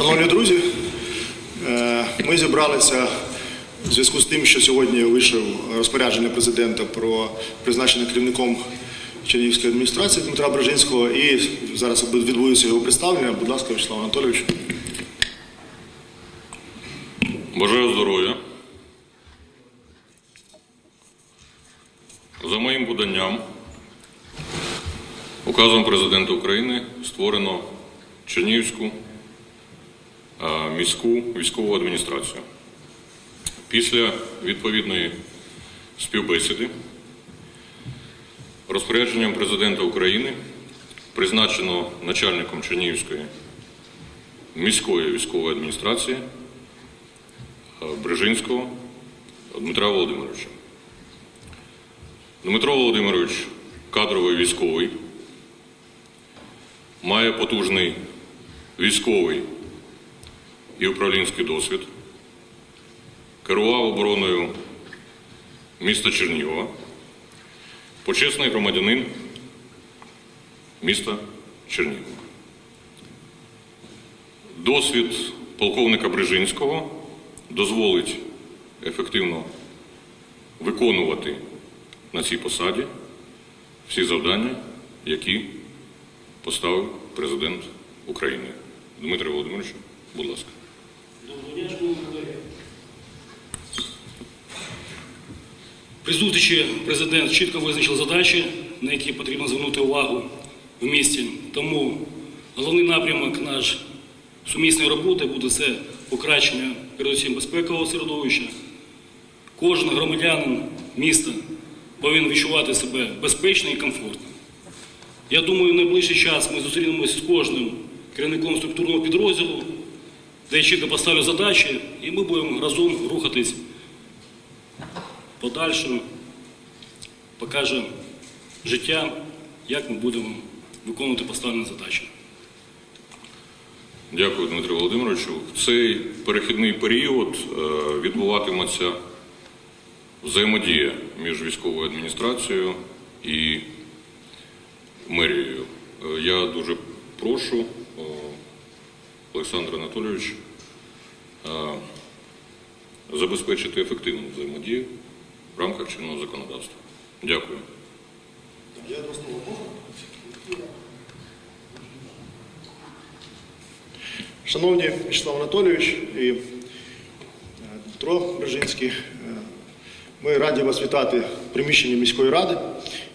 Шановні друзі, е, ми зібралися в зв'язку з тим, що сьогодні вийшов розпорядження президента про призначення керівником Чернігівської адміністрації Дмитра Брежинського, і зараз відбудеться його представлення. Будь ласка, Вячеслав Анатолійович. Бажаю здоров'я. За моїм поданням, указом Президента України створено Чернігівську міську військову адміністрацію. Після відповідної співбесіди розпорядженням Президента України призначено начальником Чернігівської міської військової адміністрації Брижинського Дмитра Володимировича. Дмитро Володимирович кадровий військовий, має потужний військовий і управлінський досвід, керував обороною міста Чернігова, почесний громадянин міста Чернігова. Досвід полковника Брижинського дозволить ефективно виконувати на цій посаді всі завдання, які поставив президент України. Дмитро Володимирович, будь ласка. Доброго дня, шановні колеги. При зустрічі президент чітко визначив задачі, на які потрібно звернути увагу в місті. Тому головний напрямок наш сумісної роботи буде це покращення передусім безпекового середовища. Кожен громадянин міста повинен відчувати себе безпечно і комфортно. Я думаю, в найближчий час ми зустрінемося з кожним керівником структурного підрозділу, де я чітко поставлю задачі, і ми будемо разом рухатись подальше, покаже життя, як ми будемо виконувати поставлені задачі. Дякую, Дмитро Володимировичу. В цей перехідний період е, відбуватиметься взаємодія між військовою адміністрацією і мерією. Е, Я дуже прошу е, Олександр Анатолійович забезпечити ефективну взаємодію в рамках чинного законодавства. Дякую. Шановні Вячеслав Анатолійович і е, Дмитро Брежинський, е, ми раді вас вітати в приміщенні міської ради.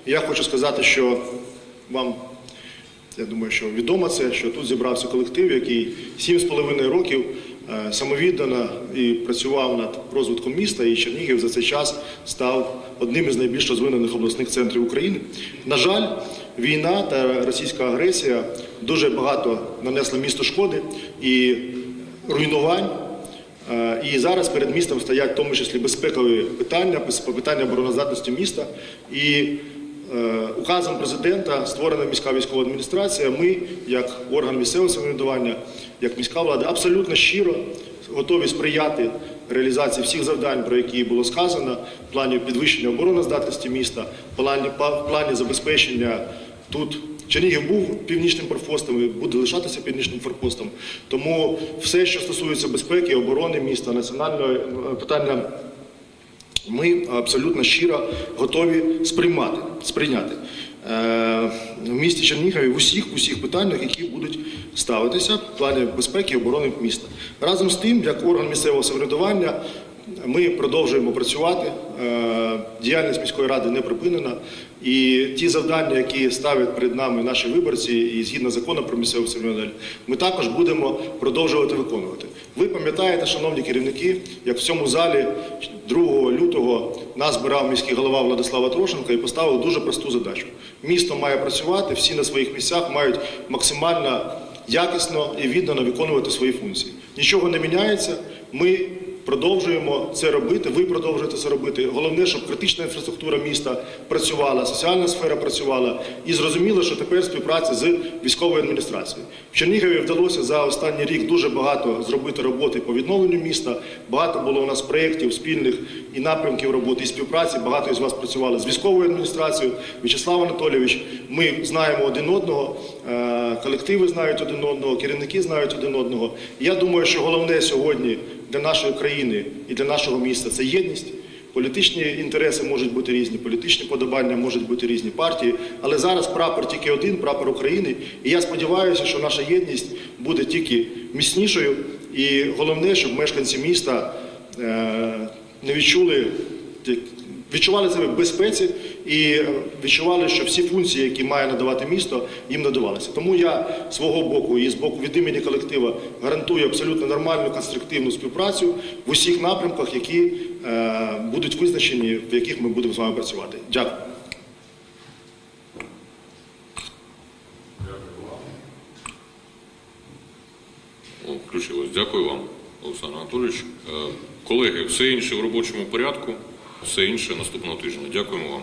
Я хочу сказати, що вам, я думаю, що відомо це, що тут зібрався колектив, який 7,5 років самовіддано і працював над розвитком міста, і Чернігів за цей час став одним із найбільш розвинених обласних центрів України. На жаль, війна та російська агресія дуже багато нанесли місту шкоди і руйнувань. Е, І зараз перед містом стоять в тому числі безпекові питання, питання обороноздатності міста. І е, указом президента створена міська військова адміністрація. Ми, як орган місцевого самоврядування, як міська влада, абсолютно щиро готові сприяти реалізації всіх завдань, про які було сказано, в плані підвищення обороноздатності міста, в плані, в плані забезпечення тут. Чернігів був північним форпостом і буде лишатися північним форпостом. Тому все, що стосується безпеки, оборони міста, національного е, питання, ми абсолютно щиро готові сприймати, сприйняти е, в місті Чернігові в усіх, усіх питаннях, які будуть ставитися в плані безпеки і оборони міста. Разом з тим, як орган місцевого самоврядування, ми продовжуємо працювати. Е, Діяльність міської ради не припинена. І ті завдання, які ставлять перед нами наші виборці, і згідно закону про місцеве самоврядування, ми також будемо продовжувати виконувати. Ви пам'ятаєте, шановні керівники, як в цьому залі 2 лютого нас збирав міський голова Владислава Трошенко і поставив дуже просту задачу. Місто має працювати, всі на своїх місцях мають максимально якісно і віддано виконувати свої функції. Нічого не міняється. Ми продовжуємо це робити. Ви продовжуєте це робити. Головне, щоб критична інфраструктура міста працювала, соціальна сфера працювала. І зрозуміло, що тепер співпраця з військовою адміністрацією. В Чернігові вдалося за останній рік дуже багато зробити роботи по відновленню міста. Багато було у нас проєктів спільних і напрямків роботи і співпраці. Багато із вас працювали з військовою адміністрацією. В'ячеслав Анатолійович, ми знаємо один одного, е, колективи знають один одного, керівники знають один одного. Я думаю, що головне сьогодні для нашої країни і для нашого міста це єдність. Політичні інтереси можуть бути різні, політичні подобання можуть бути різні партії, але зараз прапор тільки один, прапор України. І я сподіваюся, що наша єдність буде тільки міцнішою. І головне, щоб мешканці міста е, не відчули відчували себе в безпеці і е, відчували, що всі функції, які має надавати місто, їм надавалися. Тому я свого боку і з боку від імені колектива гарантую абсолютно нормальну конструктивну співпрацю в усіх напрямках, які е, будуть визначені, в яких ми будемо з вами працювати. Дякую. Включилось. Дякую вам, Олександр Анатолійович. Е, Колеги, все інше в робочому порядку, все інше наступного тижня. Дякуємо вам.